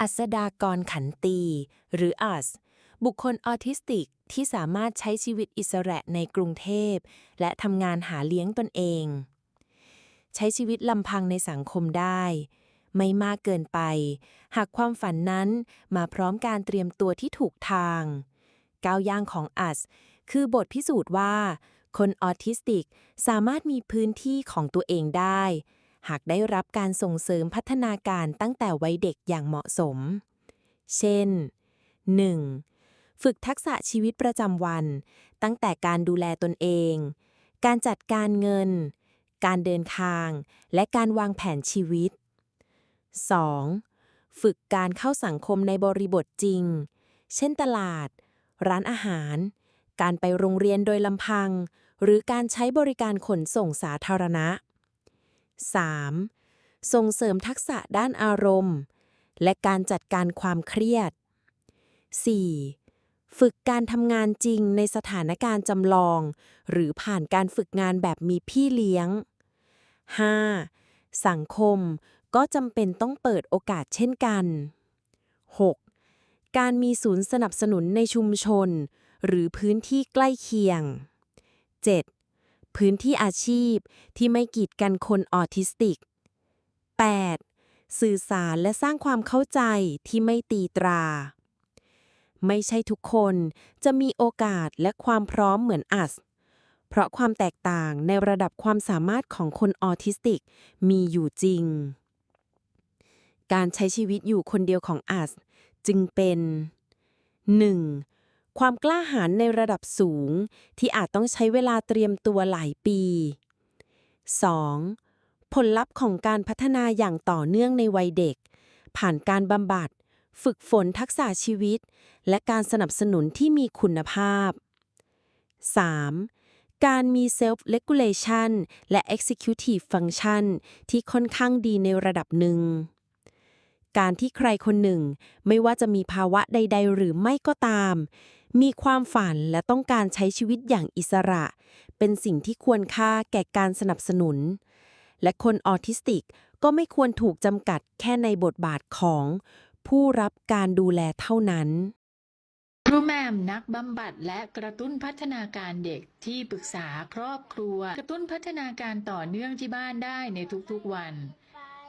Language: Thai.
อัสดากรขันตี หรืออัส บุคคลออทิสติกที่สามารถใช้ชีวิตอิสระในกรุงเทพ และทำงานหาเลี้ยงตนเอง ใช้ชีวิตลำพังในสังคมได้ ไม่มากเกินไป หากความฝันนั้นมาพร้อมการเตรียมตัวที่ถูกทาง ก้าวย่างของอัส คือบทพิสูจน์ว่า คนออทิสติกสามารถมีพื้นที่ของตัวเองได้ หากได้รับการส่งเสริมพัฒนาการตั้งแต่วัยเด็กอย่างเหมาะสม เช่น 1. ฝึกทักษะชีวิตประจำวัน ตั้งแต่การดูแลตนเอง การจัดการเงิน การเดินทาง และการวางแผนชีวิต 2. ฝึกการเข้าสังคมในบริบทจริง เช่นตลาด ร้านอาหาร การไปโรงเรียนโดยลำพัง หรือการใช้บริการขนส่งสาธารณะ 3. ส่งเสริมทักษะด้านอารมณ์ และการจัดการความเครียด 4. ฝึกการทำงานจริงในสถานการณ์จำลอง หรือผ่านการฝึกงานแบบมีพี่เลี้ยง 5. สังคมก็จำเป็นต้องเปิดโอกาสเช่นกัน 6. การมีศูนย์สนับสนุนในชุมชน หรือพื้นที่ใกล้เคียง 7. พื้นที่อาชีพที่ไม่กีดกันคนออทิสติก 8. สื่อสารและสร้างความเข้าใจที่ไม่ตีตรา ไม่ใช่ทุกคนจะมีโอกาสและความพร้อมเหมือนอัส เพราะความแตกต่างในระดับความสามารถของคนออทิสติกมีอยู่จริง การใช้ชีวิตอยู่คนเดียวของอัสจึงเป็น 1. ความกล้าหาญในระดับสูง ที่อาจต้องใช้เวลาเตรียมตัวหลายปี 2. ผลลัพธ์ของการพัฒนาอย่างต่อเนื่องในวัยเด็ก ผ่านการบำบัด ฝึกฝนทักษะชีวิต และการสนับสนุนที่มีคุณภาพ 3. การมี self regulation และ executive function ที่ค่อนข้างดีในระดับหนึ่ง การที่ใครคนหนึ่ง ไม่ว่าจะมีภาวะใด ๆ หรือไม่ก็ตาม มีความฝันและต้องการใช้ชีวิตอย่างอิสระ เป็นสิ่งที่ควรค่าแก่การสนับสนุน และคนออทิสติกก็ไม่ควรถูกจำกัดแค่ในบทบาทของ ผู้รับการดูแลเท่านั้นครูแมมนักบำบัดและกระตุ้นพัฒนาการเด็กที่ปรึกษาครอบครัว กระตุ้นพัฒนาการต่อเนื่องที่บ้านได้ในทุกๆวัน